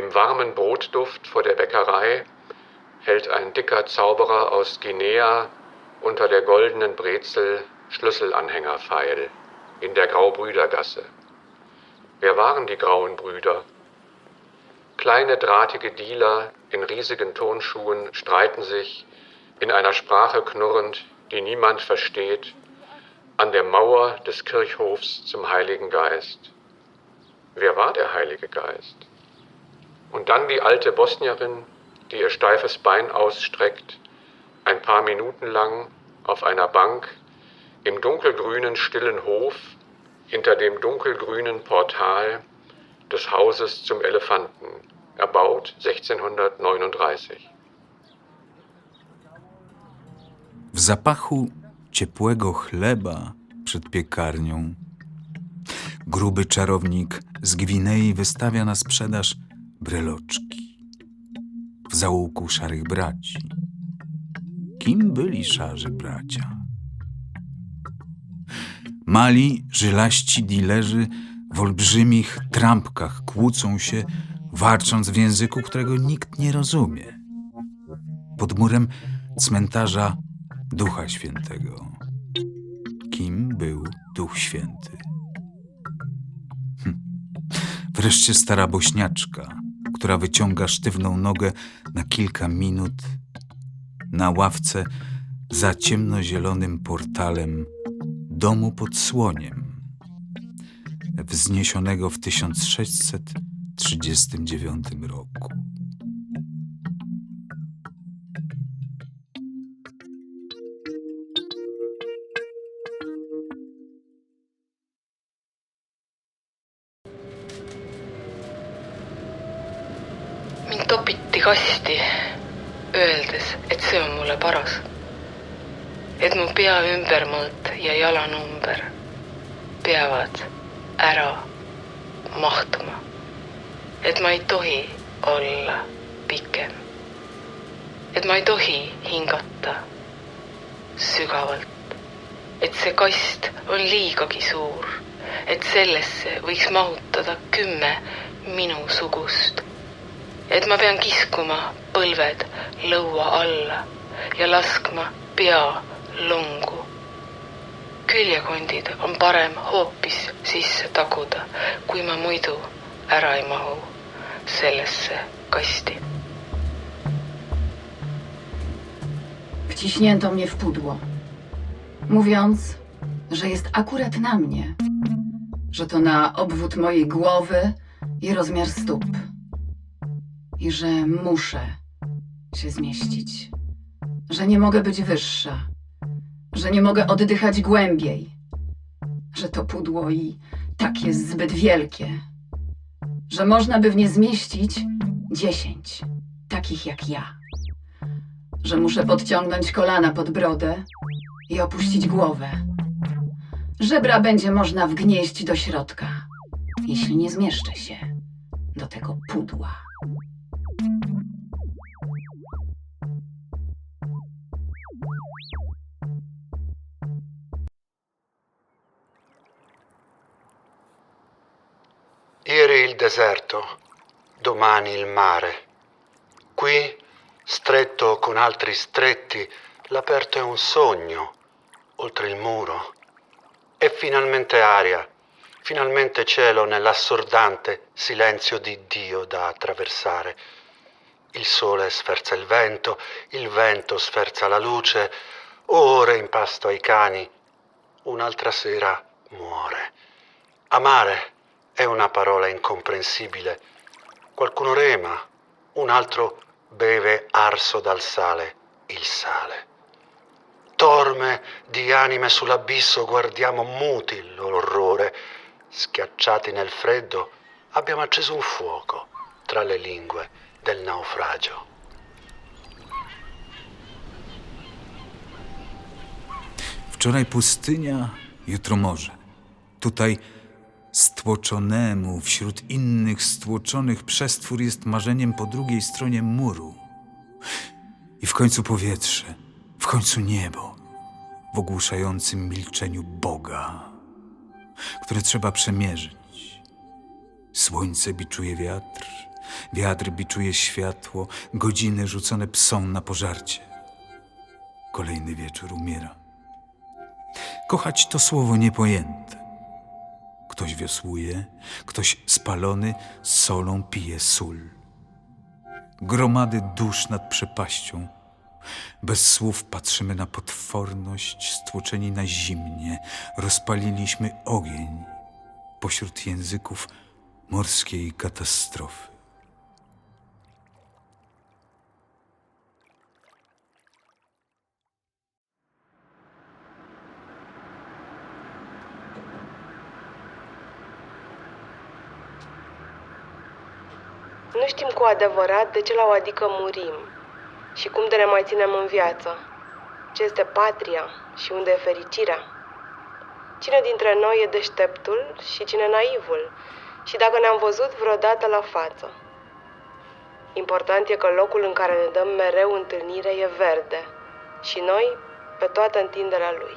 Im warmen Brotduft vor der Bäckerei hält ein dicker Zauberer aus Guinea unter der goldenen Brezel Schlüsselanhänger feil in der Graubrüdergasse. Wer waren die grauen Brüder? Kleine drahtige Dealer in riesigen Turnschuhen streiten sich, in einer Sprache knurrend, die niemand versteht, an der Mauer des Kirchhofs zum Heiligen Geist. Wer war der Heilige Geist? Und dann die alte Bosnierin, die ihr steifes Bein ausstreckt, ein paar Minuten lang auf einer Bank im dunkelgrünen stillen Hof hinter dem dunkelgrünen Portal des Hauses zum Elefanten, erbaut 1639. W zapachu ciepłego chleba przed piekarnią gruby czarownik z Gwinei wystawia na sprzedaż breloczki w zaułku szarych braci. Kim byli szarzy bracia? Mali, żylaści dilerzy w olbrzymich trampkach kłócą się, warcząc w języku, którego nikt nie rozumie. Pod murem cmentarza Ducha Świętego. Kim był Duch Święty? Hm. Wreszcie stara bośniaczka, która wyciąga sztywną nogę na kilka minut na ławce za ciemnozielonym portalem domu pod słoniem, wzniesionego w 1639 roku. Mind topiti kasti, öeldes, et see on mulle paras. et mu pea ümbermõõt ja jalanumber peavad ära mahtuma. et ma ei tohi olla pikem. et ma ei tohi hingata sügavalt. et see kast on liigagi suur, et sellesse võiks mahutada kümme minusugust et ma pean kiskuma põlved lõua alla ja laskma pea longu. küljekondid on parem hoopis sisse taguda, kui ma muidu ära ei mahu sellesse kasti. Wciśnięto mnie w pudło, mówiąc, że jest akurat na mnie, że to na obwód mojej głowy i rozmiar stóp i że muszę się zmieścić, że nie mogę być wyższa, że nie mogę oddychać głębiej, że to pudło i tak jest zbyt wielkie, że można by w nie zmieścić dziesięć takich jak ja, że muszę podciągnąć kolana pod brodę i opuścić głowę. Żebra będzie można wgnieść do środka, jeśli nie zmieszczę się do tego pudła. Il deserto, domani il mare. Qui, stretto con altri stretti, l'aperto è un sogno, oltre il muro. E finalmente aria, finalmente cielo nell'assordante silenzio di Dio da attraversare. Il sole sferza il vento, il vento sferza la luce, ore in pasto ai cani, un'altra sera muore. Amare è una parola incomprensibile. Qualcuno rema, un altro beve arso dal sale il sale. Torme di anime sull'abisso guardiamo muti l'orrore. Schiacciati nel freddo abbiamo acceso un fuoco tra le lingue del naufragio. Wczoraj pustynia, jutro morze. Tutaj stłoczonemu wśród innych stłoczonych przestwór jest marzeniem po drugiej stronie muru. I w końcu powietrze, w końcu niebo, w ogłuszającym milczeniu Boga, które trzeba przemierzyć. Słońce biczuje wiatr, Wiatr biczuje światło, godziny rzucone psom na pożarcie. Kolejny wieczór umiera. Kochać to słowo niepojęte. Ktoś wiosłuje, ktoś spalony solą pije sól. Gromady dusz nad przepaścią. Bez słów patrzymy na potworność, stłoczeni na zimnie. Rozpaliliśmy ogień pośród języków morskiej katastrofy. Nu știm cu adevărat de ce la o adică murim și cum de ne mai ținem în viață. Ce este patria și unde e fericirea. Cine dintre noi e deșteptul și cine naivul și dacă ne-am văzut vreodată la față. Important e că locul în care ne dăm mereu întâlnire e verde și noi pe toată întinderea lui.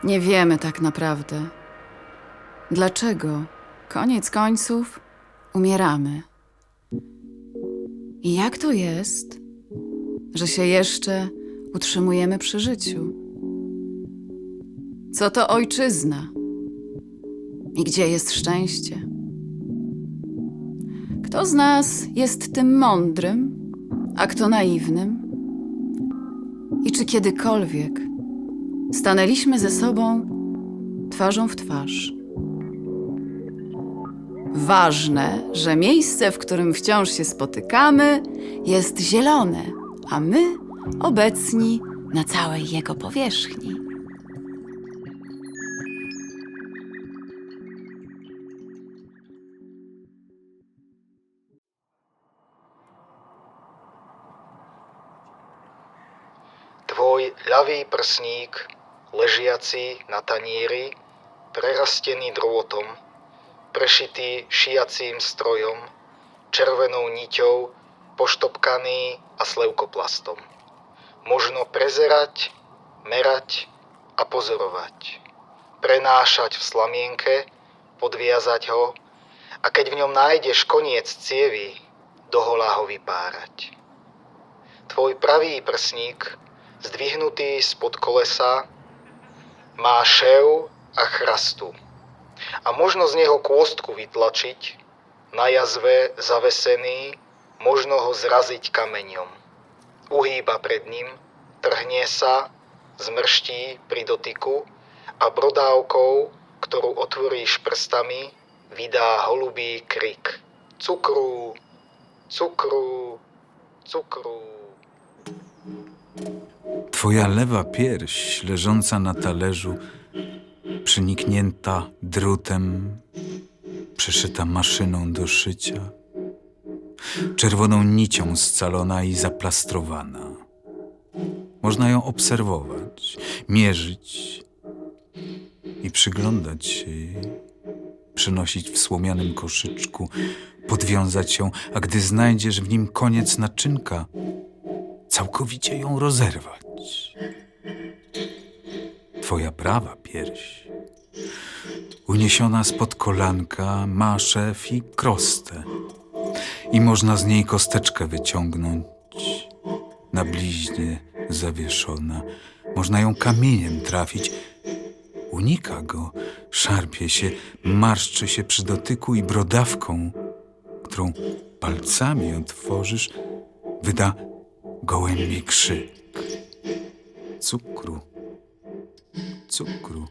Nie wiemy tak naprawdę. Dlaczego? Koniec końców umieramy. I jak to jest, że się jeszcze utrzymujemy przy życiu? Co to ojczyzna? I gdzie jest szczęście? Kto z nas jest tym mądrym, a kto naiwnym? I czy kiedykolwiek stanęliśmy ze sobą twarzą w twarz? Ważne, że miejsce, w którym wciąż się spotykamy, jest zielone, a my obecni na całej jego powierzchni. Tvoj ľavý prsník, ležiaci na tanieri, prerastený drôtom, prešitý šijacím strojom, červenou niťou, poštopkaný a slevkoplastom. Možno prezerať, merať a pozorovať. Prenášať v slamienke, podviazať ho a keď v ňom nájdeš koniec cievy, doholá ho vypárať. Tvoj pravý prsník, zdvihnutý spod kolesa, má šev a chrastu. A možno z neho kôstku vytlačiť, na jazve zavesený, možno ho zraziť kameňom. Uhýba pred ním, trhne sa, zmrští pri dotyku a brodávkou, ktorú otvoríš prstami, vydá holubý krik. Cukru, cukru, cukru. Twoja lewa pierś leżąca na talerzu, przeniknięta drutem, przeszyta maszyną do szycia, czerwoną nicią scalona i zaplastrowana. Można ją obserwować, mierzyć i przyglądać się jej, przynosić w słomianym koszyczku, podwiązać ją, a gdy znajdziesz w nim koniec naczynka, całkowicie ją rozerwać. Twoja prawa pierś, uniesiona spod kolanka, ma szef i krostę. I można z niej kosteczkę wyciągnąć, na bliźnie zawieszona. Można ją kamieniem trafić. Unika go, szarpie się, marszczy się przy dotyku i brodawką, którą palcami otworzysz, wyda gołębi krzyk. Cukru, cukru.